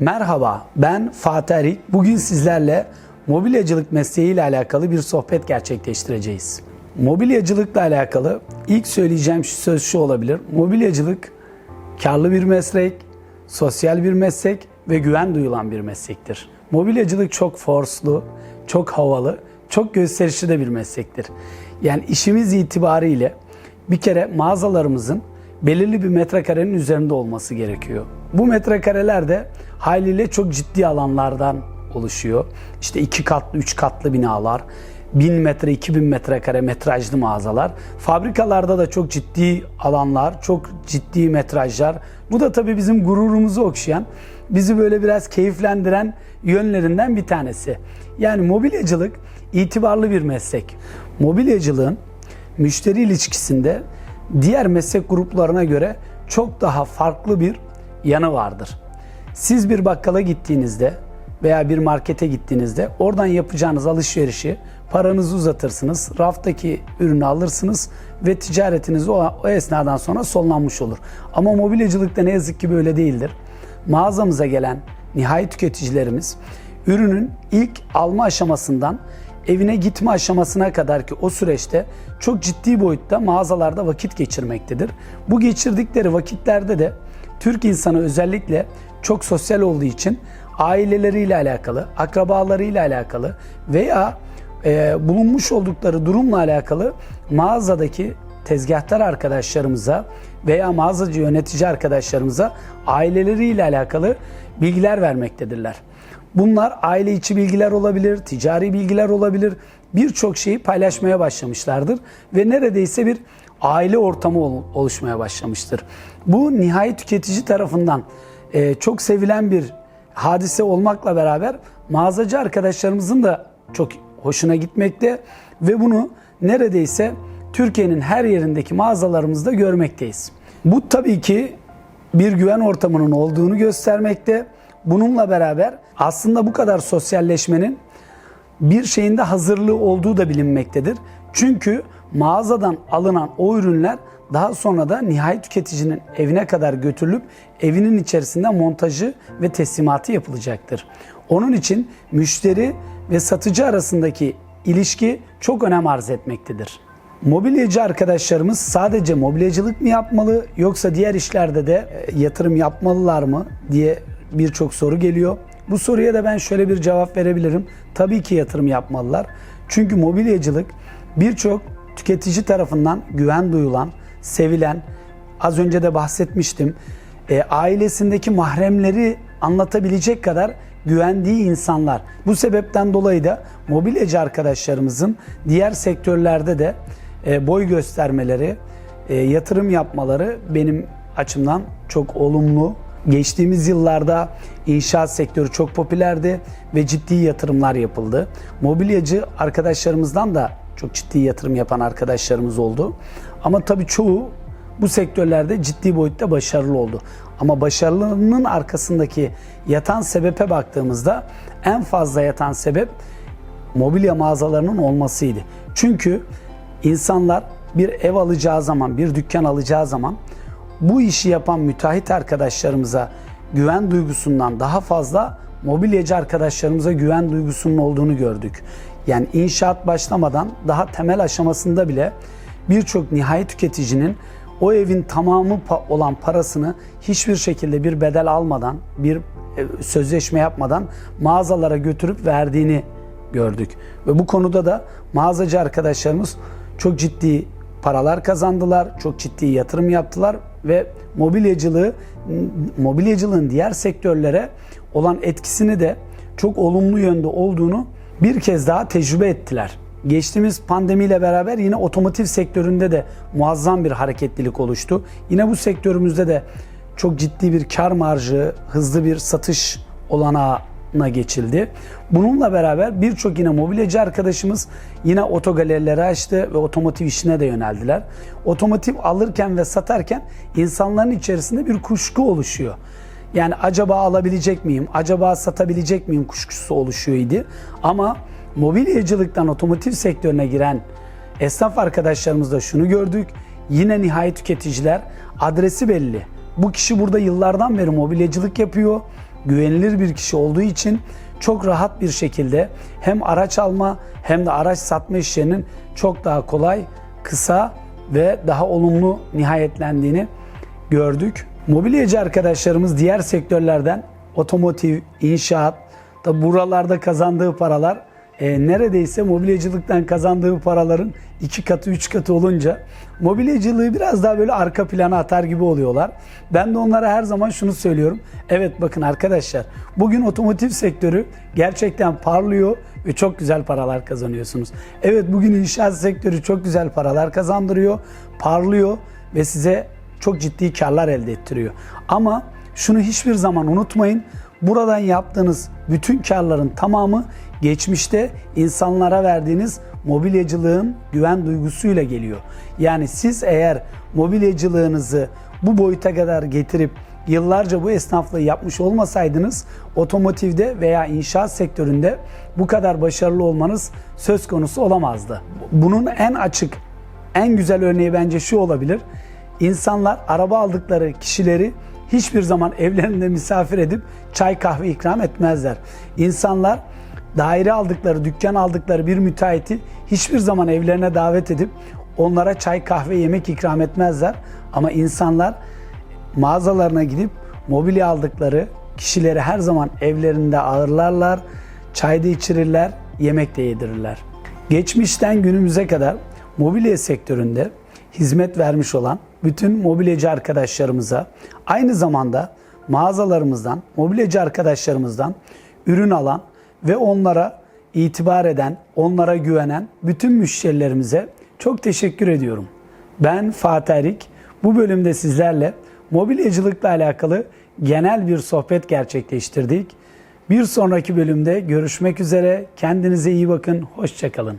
Merhaba, ben Fatih Erik. Bugün sizlerle mobilyacılık mesleğiyle alakalı bir sohbet gerçekleştireceğiz. Mobilyacılıkla alakalı ilk söyleyeceğim söz şu olabilir. Mobilyacılık karlı bir meslek, sosyal bir meslek ve güven duyulan bir meslektir. Mobilyacılık çok forslu, çok havalı, çok gösterişli de bir meslektir. Yani işimiz itibariyle bir kere mağazalarımızın belirli bir metrekarenin üzerinde olması gerekiyor. Bu metrekareler de haliyle çok ciddi alanlardan oluşuyor. İşte iki katlı, üç katlı binalar, 1000 metre, 2000 metrekare metrajlı mağazalar. Fabrikalarda da çok ciddi alanlar, çok ciddi metrajlar. Bu da tabii bizim gururumuzu okşayan, bizi böyle biraz keyiflendiren yönlerinden bir tanesi. Yani mobilyacılık itibarlı bir meslek. Mobilyacılığın müşteri ilişkisinde diğer meslek gruplarına göre çok daha farklı bir yanı vardır. Siz bir bakkala gittiğinizde veya bir markete gittiğinizde oradan yapacağınız alışverişi paranızı uzatırsınız, raftaki ürünü alırsınız ve ticaretiniz o, o esnadan sonra sonlanmış olur. Ama mobilyacılıkta ne yazık ki böyle değildir. Mağazamıza gelen nihai tüketicilerimiz ürünün ilk alma aşamasından evine gitme aşamasına kadar ki o süreçte çok ciddi boyutta mağazalarda vakit geçirmektedir. Bu geçirdikleri vakitlerde de Türk insanı özellikle çok sosyal olduğu için aileleriyle alakalı, akrabalarıyla alakalı veya e, bulunmuş oldukları durumla alakalı mağazadaki tezgahtar arkadaşlarımıza veya mağazacı yönetici arkadaşlarımıza aileleriyle alakalı bilgiler vermektedirler. Bunlar aile içi bilgiler olabilir, ticari bilgiler olabilir. Birçok şeyi paylaşmaya başlamışlardır ve neredeyse bir aile ortamı oluşmaya başlamıştır. Bu nihai tüketici tarafından e, çok sevilen bir hadise olmakla beraber mağazacı arkadaşlarımızın da çok hoşuna gitmekte ve bunu neredeyse Türkiye'nin her yerindeki mağazalarımızda görmekteyiz. Bu tabii ki bir güven ortamının olduğunu göstermekte. Bununla beraber aslında bu kadar sosyalleşmenin bir şeyinde hazırlığı olduğu da bilinmektedir. Çünkü mağazadan alınan o ürünler daha sonra da nihai tüketicinin evine kadar götürülüp evinin içerisinde montajı ve teslimatı yapılacaktır. Onun için müşteri ve satıcı arasındaki ilişki çok önem arz etmektedir. Mobilyacı arkadaşlarımız sadece mobilyacılık mı yapmalı yoksa diğer işlerde de e, yatırım yapmalılar mı diye birçok soru geliyor. Bu soruya da ben şöyle bir cevap verebilirim. Tabii ki yatırım yapmalılar. Çünkü mobilyacılık birçok tüketici tarafından güven duyulan, sevilen, az önce de bahsetmiştim, e, ailesindeki mahremleri anlatabilecek kadar güvendiği insanlar. Bu sebepten dolayı da mobilyacı arkadaşlarımızın diğer sektörlerde de e, boy göstermeleri, e, yatırım yapmaları benim açımdan çok olumlu. Geçtiğimiz yıllarda inşaat sektörü çok popülerdi ve ciddi yatırımlar yapıldı. Mobilyacı arkadaşlarımızdan da çok ciddi yatırım yapan arkadaşlarımız oldu. Ama tabii çoğu bu sektörlerde ciddi boyutta başarılı oldu. Ama başarılının arkasındaki yatan sebebe baktığımızda en fazla yatan sebep mobilya mağazalarının olmasıydı. Çünkü insanlar bir ev alacağı zaman, bir dükkan alacağı zaman bu işi yapan müteahhit arkadaşlarımıza güven duygusundan daha fazla mobilyacı arkadaşlarımıza güven duygusunun olduğunu gördük. Yani inşaat başlamadan daha temel aşamasında bile birçok nihai tüketicinin o evin tamamı olan parasını hiçbir şekilde bir bedel almadan, bir e, sözleşme yapmadan mağazalara götürüp verdiğini gördük. Ve bu konuda da mağazacı arkadaşlarımız çok ciddi paralar kazandılar, çok ciddi yatırım yaptılar ve mobilyacılığı mobilyacılığın diğer sektörlere olan etkisini de çok olumlu yönde olduğunu bir kez daha tecrübe ettiler. Geçtiğimiz pandemiyle beraber yine otomotiv sektöründe de muazzam bir hareketlilik oluştu. Yine bu sektörümüzde de çok ciddi bir kar marjı, hızlı bir satış olanağına geçildi. Bununla beraber birçok yine mobilyacı arkadaşımız yine otogalerileri açtı ve otomotiv işine de yöneldiler. Otomotiv alırken ve satarken insanların içerisinde bir kuşku oluşuyor. Yani acaba alabilecek miyim, acaba satabilecek miyim kuşkusu oluşuyordu. Ama mobilyacılıktan otomotiv sektörüne giren esnaf arkadaşlarımızda şunu gördük. Yine nihai tüketiciler adresi belli. Bu kişi burada yıllardan beri mobilyacılık yapıyor güvenilir bir kişi olduğu için çok rahat bir şekilde hem araç alma hem de araç satma işlerinin çok daha kolay, kısa ve daha olumlu nihayetlendiğini gördük. Mobilyacı arkadaşlarımız diğer sektörlerden otomotiv, inşaat, da buralarda kazandığı paralar e, neredeyse mobilyacılıktan kazandığı paraların iki katı, üç katı olunca mobilyacılığı biraz daha böyle arka plana atar gibi oluyorlar. Ben de onlara her zaman şunu söylüyorum. Evet bakın arkadaşlar bugün otomotiv sektörü gerçekten parlıyor ve çok güzel paralar kazanıyorsunuz. Evet bugün inşaat sektörü çok güzel paralar kazandırıyor, parlıyor ve size çok ciddi karlar elde ettiriyor. Ama şunu hiçbir zaman unutmayın. Buradan yaptığınız bütün karların tamamı geçmişte insanlara verdiğiniz mobilyacılığın güven duygusuyla geliyor. Yani siz eğer mobilyacılığınızı bu boyuta kadar getirip yıllarca bu esnaflığı yapmış olmasaydınız otomotivde veya inşaat sektöründe bu kadar başarılı olmanız söz konusu olamazdı. Bunun en açık, en güzel örneği bence şu olabilir. İnsanlar araba aldıkları kişileri hiçbir zaman evlerinde misafir edip çay kahve ikram etmezler. İnsanlar daire aldıkları, dükkan aldıkları bir müteahhiti hiçbir zaman evlerine davet edip onlara çay kahve yemek ikram etmezler. Ama insanlar mağazalarına gidip mobilya aldıkları kişileri her zaman evlerinde ağırlarlar, çay da içirirler, yemek de yedirirler. Geçmişten günümüze kadar mobilya sektöründe hizmet vermiş olan bütün mobilyacı arkadaşlarımıza aynı zamanda mağazalarımızdan, mobilyacı arkadaşlarımızdan ürün alan ve onlara itibar eden, onlara güvenen bütün müşterilerimize çok teşekkür ediyorum. Ben Fatih Erik. Bu bölümde sizlerle mobilyacılıkla alakalı genel bir sohbet gerçekleştirdik. Bir sonraki bölümde görüşmek üzere. Kendinize iyi bakın. Hoşçakalın.